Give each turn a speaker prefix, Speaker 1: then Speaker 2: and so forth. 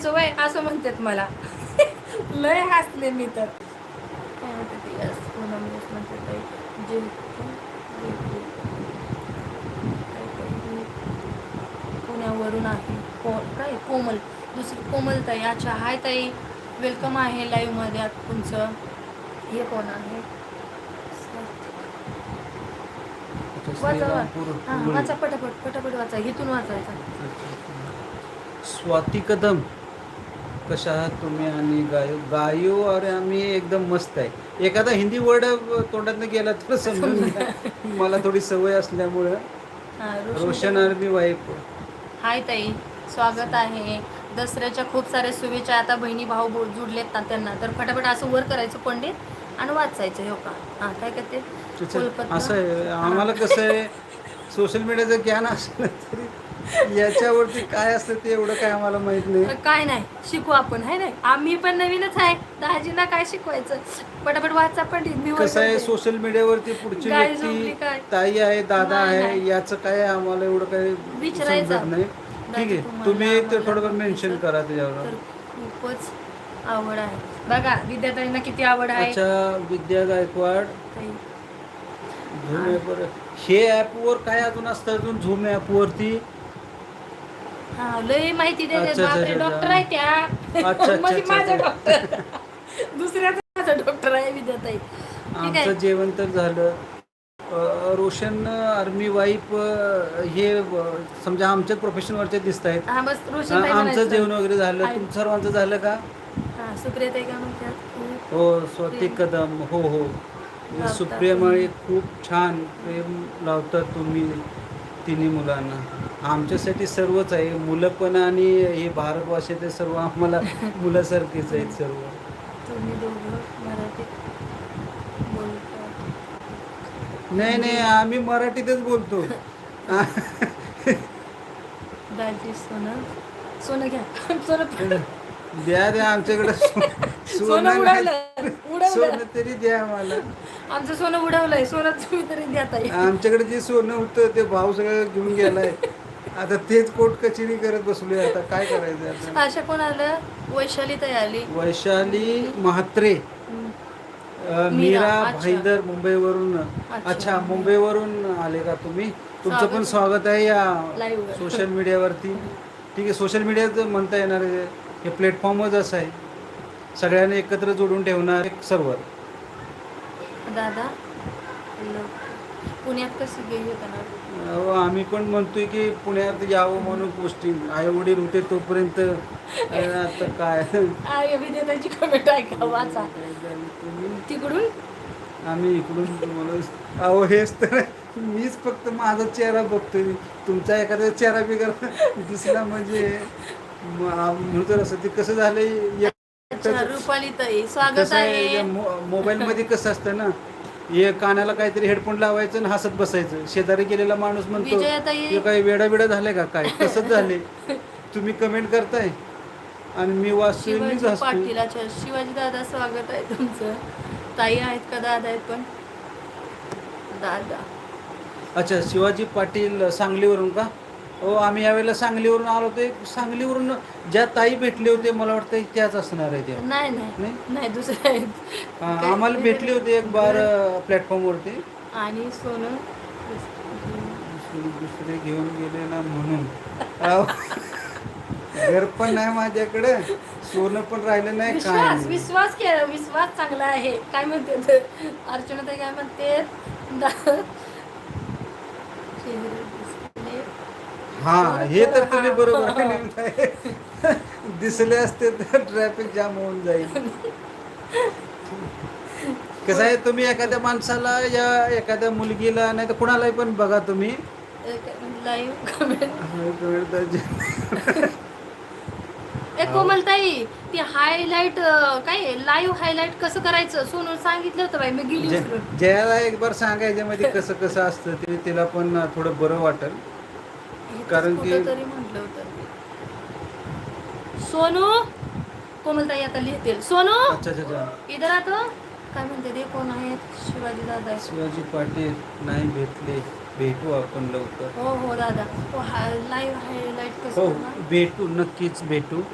Speaker 1: करायचं वय असं म्हणतात मला. लय हसले मी तर. काय म्हणते ते? जे पुण्यावरून आहे. को काय? कोमल. दुसरी कोमल ताई. अच्छा हाय ताई. वेलकम आहे लाईव्हमध्ये आत तुमचं. हे कोण आहे? हां वाचा पटापट पटापट वाचा. इथून वाचायचा
Speaker 2: स्वाती कदम. कशा आहात तुम्ही आणि गायो गायो अरे आम्ही एकदम मस्त आहे. एखादा हिंदी वर्ड तोंडातनं गेला तर समजून घ्या. मला थोडी सवय असल्यामुळं.
Speaker 1: हां
Speaker 2: रोशन आर्मी वाईफ
Speaker 1: हाय ताई स्वागत आहे. दसऱ्याच्या खूप साऱ्या शुभेच्छा. आता बहिणी भाऊ बोल जुडलेत ना त्यांना तर फटाफट असं वर करायचं पंडित आणि वाचायचं हो का? हां काय करते.
Speaker 2: असं आहे. आम्हाला कसं आहे सोशल मीडियाचं ज्ञान असलं तरी याच्यावरती काय असतं ते एवढं काय आम्हाला माहीत नाही
Speaker 1: काय नाही शिकू आपण आहे नाही आम्ही पण नवीनच आहे दहाजींना काय शिकवायचं पटापट वाचा मी वर
Speaker 2: कसं आहे
Speaker 1: करते.
Speaker 2: सोशल मीडियावरती पुढची
Speaker 1: गाय झोपली
Speaker 2: व्यक्ती
Speaker 1: काय?
Speaker 2: ताई आहे दादा
Speaker 1: नाही,
Speaker 2: आहे
Speaker 1: नाही.
Speaker 2: याचं काय आम्हाला एवढं काही
Speaker 1: विचारायचं.
Speaker 2: समजत नाही ठीक
Speaker 1: दादा,
Speaker 2: आहे
Speaker 1: तुम्हाला
Speaker 2: तुम्ही ते
Speaker 1: आम्हाला
Speaker 2: थोडंफार मेन्शन करा
Speaker 1: तर
Speaker 2: त्याच्यावर
Speaker 1: खूपच आवड आहे बघा विद्यार्थ्यांना किती आवड आहे
Speaker 2: अच्छा विद्या गायकवाड
Speaker 1: ताई.
Speaker 2: झूम ॲपवर हे ॲपवर काय अजून असतं अजून झूम ॲपवरती
Speaker 1: लय माहिती देते
Speaker 2: अच्छा, अच्छा,
Speaker 1: बापरे
Speaker 2: अच्छा.
Speaker 1: डॉक्टर आहे त्या.
Speaker 2: अच्छा,
Speaker 1: म्हणजे
Speaker 2: अच्छा,
Speaker 1: माझा
Speaker 2: अच्छा.
Speaker 1: डॉक्टर दुसऱ्याचा माझा डॉक्टर आहे विद्याताई. ठीक
Speaker 2: आमचं
Speaker 1: आहे
Speaker 2: जेवण तर झालं. अ, रोशन आर्मी वाईफ हे अ, समजा आमच्याच प्रोफेशनवरचे दिसत आहेत.
Speaker 1: हा बस रोशन ताई
Speaker 2: आमचं. जेवण वगैरे झालं. तुमचं सर्वांचं झालं का?
Speaker 1: हा सुप्रियाताई काय म्हणतात? खूप
Speaker 2: हो स्वाती कदम. हो हो.
Speaker 1: लावतात
Speaker 2: सुप्रियामाळी खूप छान प्रेम लावतात तुम्ही. तिन्ही मुलांना. आमच्यासाठी सर्वच आहे. मुलं पण आणि हे भारतवासी सर्व आम्हाला मुलासारखेच आहेत सर्व. नाही नाही आम्ही मराठीतच बोलतो.
Speaker 1: सोनं. सोनं घ्या. सोनं
Speaker 2: द्या द्या आमच्याकडे
Speaker 1: सोनं उडवलं
Speaker 2: सोनं तरी द्या आम्हाला.
Speaker 1: आमचं सोनं उडवलंय. सोनं तुम्ही तरी द्या ताई.
Speaker 2: आमच्याकडे जे सोनं होतं ते भाव सगळं घेऊन गेलाय. आता तेच कोर्ट कचेरी करत बसलोय आता. काय करायचं आता?
Speaker 1: अशा कोण आलं वैशाली ताई आली.
Speaker 2: वैशाली म्हात्रे. अ, मीरा
Speaker 1: अच्छा.
Speaker 2: भाईंदर मुंबईवरून.
Speaker 1: अच्छा.
Speaker 2: मुंबईवरून आले का तुम्ही? तुमचं. पण स्वागत आहे या. सोशल मीडियावरती ठीक आहे सोशल मीडियाच म्हणता येणार आहे. हे प्लॅटफॉर्मच असं आहे. सगळ्यांना एकत्र जोडून ठेवणार एक सर्व्हर
Speaker 1: दादा पुण्यात कशी गेली होता ना?
Speaker 2: अहो, आम्ही पण म्हणतोय की पुण्यात यावं म्हणून गोष्टी आई वडील होते तोपर्यंत. आता काय?
Speaker 1: विद्यार्थ्यांची कमेंट ऐका वाचा. तिकडून?
Speaker 2: आम्ही इकडून म्हणून अहो हेच तर मीच फक्त माझा चेहरा बघतोय. तुमचा एखादा चेहरा बिगर दिसला म्हणजे म- म्हणतो असं ते कसं झालंय?
Speaker 1: अच्छा रुपाली ताई स्वागत
Speaker 2: कसं आहे
Speaker 1: आहे.
Speaker 2: या मो- मोबाईलमध्ये कसं असतं ना हे कानाला काहीतरी हेडफोन लावायचं आणि हसत बसायचं. शेजारी गेलेला माणूस म्हणतो
Speaker 1: विजयाताई-
Speaker 2: "हे काही वेडा बिडा झालाय का? काय? तसंच झाले? तुम्ही कमेंट करताय. आणि मी वाचतोय मीच
Speaker 1: शिवाजी
Speaker 2: हसतोय.
Speaker 1: पाटील अच्छा शिवाजी दादा स्वागत आहे तुमचं. ताई आहेत का? दादा आहेत पण. दादा.
Speaker 2: अच्छा शिवाजी पाटील सांगलीवरून का? हो आम्ही यावेळेला सांगलीवरून आलो होतो. सांगलीवरून ज्या ताई भेटले होते मला वाटतं त्याच असणार आहे त्या.
Speaker 1: नाही नाही.
Speaker 2: नाही?
Speaker 1: नाही दुसरे
Speaker 2: हा, आम्हाला भेटले होते एक बार प्लॅटफॉर्मवरती.
Speaker 1: आणि सोनं.
Speaker 2: दुसरे दुसरे घेऊन गेले ना म्हणून घर पण नाही माझ्याकडे सोनं पण राहिलं नाही काय
Speaker 1: विश्वास
Speaker 2: नाही.
Speaker 1: विश्वास केला विश्वास चांगला आहे. काय म्हणते ते? अर्चना ताई काय म्हणते? दा-.
Speaker 2: हा हे तर तुम्ही बरोबर. दिसले असते तर ट्रॅफिक जाम होऊन जाईल. कसं आहे तुम्ही एखाद्या माणसाला या एखाद्या मुलगीला नाही तर कुणालाही पण बघा तुम्ही.
Speaker 1: लाईव्ह कमेंट ए कोमलताई ती हायलाइट काय लाईव्ह हायलाइट कसं करायचं? सोनू सांगितलं होतं बाई मी गेली
Speaker 2: जे-
Speaker 1: विसरून.
Speaker 2: जयाला एक बार सांगायच्यामध्ये कसं कसं असतं ते तिला पण थोडं बरं वाटेल. कारण की-
Speaker 1: कुठंतरी म्हटलं होतं. सोनू कोमलताई आता लिहितील. सोनू
Speaker 2: अच्छा अच्छा अच्छा.
Speaker 1: इधर आतो काय म्हणते ते? कोण आहेत? शिवाजी दादा.
Speaker 2: शिवाजी पाटील नाही भेटले. भेटू आपण लवकर.
Speaker 1: हो हो दादा. लाईव्ह हायलाइट कसं
Speaker 2: हो? भेटू नक्कीच भेटू.